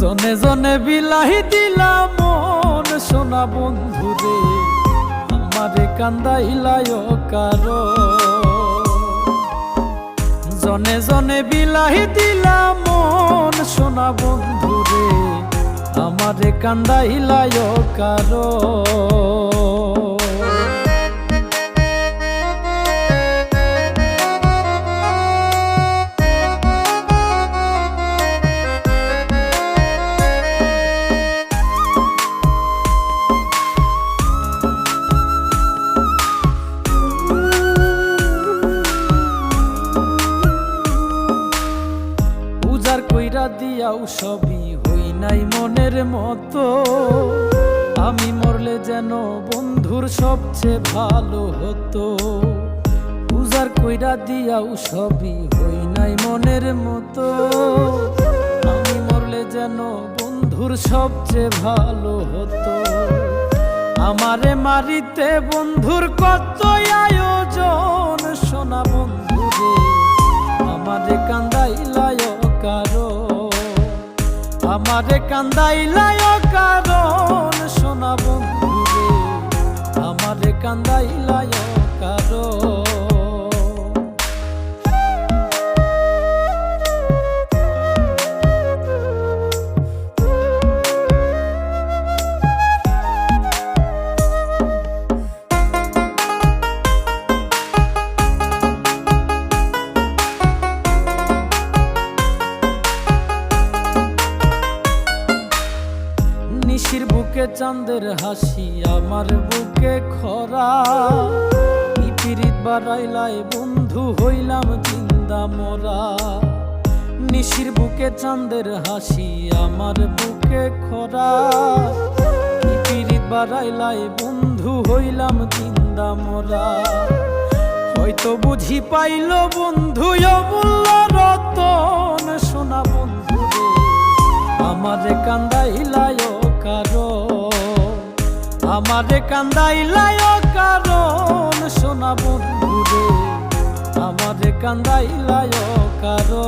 জনে জনে বিলাহি দিলা মন সোনা বন্ধু রে আমারে কান্দাইলায় কারও। জনে জনে বিলাহি দিলা মন সোনা বন্ধু রে আমারে কান্দাইলায় কারও। কইরা দিয়াও সবই হই নাই মনের মতো। আমি মরলে যেন বন্ধুর সবচেয়ে ভালো হতো। পূজার কইরা দিয়াও সবই হই নাই মনের মতো। আমি মরলে যেন বন্ধুর সবচেয়ে ভালো হতো। আমারে মারিতে বন্ধুর কত আয়োজন আমারে কান্দাইলায় কারণ সোনা বন্ধু রে আমারে কান্দাইলায় বুকে চাঁদের হাসি, আমার বুকে খরা। পিপিরিত বাড়াইলাই বন্ধু হইলাম জিন্দা মোরা। নিশির বুকে চাঁদের হাসি, আমার বুকে খরা। পিপিরিত বাড়াইলাই বন্ধু হইলাম জিন্দা মোরা। হয়তো বুঝি পাইল বন্ধু অমূল্য রতন। সোনা বন্ধু আমারে কান্দাইলায় আমারে কান্দাইলায় কারণ শোনা বন্ধুরে আমারে কান্দাইলায় কারও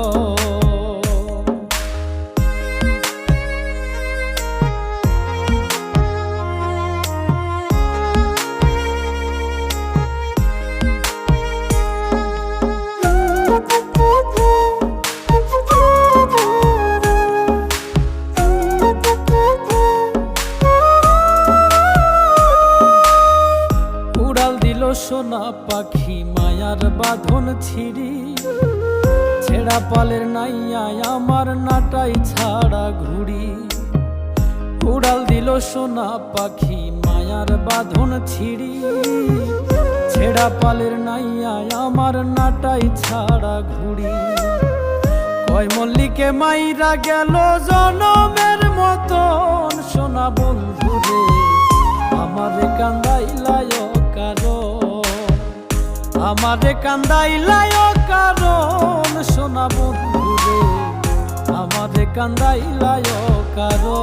দিল সোনা পাখি, মায়ার বাঁধন ছিড়ি। ছেঁড়া পালের নাইয়ায় আমার নাটাই ছাড়া ঘুড়ি। উড়াল দিল সোনা পাখি, মায়ার বাঁধন ছিড়ি। ছেঁড়া পালের নাইয়ায় আমার নাটাই ছাড়া ঘুড়ি। কয় মল্লিকে, মাইরা গেল জনমের মতন। সোনা বন্ধু কান্দাইলায় কারণ সোনা বন্ধুরে আমাদের আমারে কান্দাইলায় কারও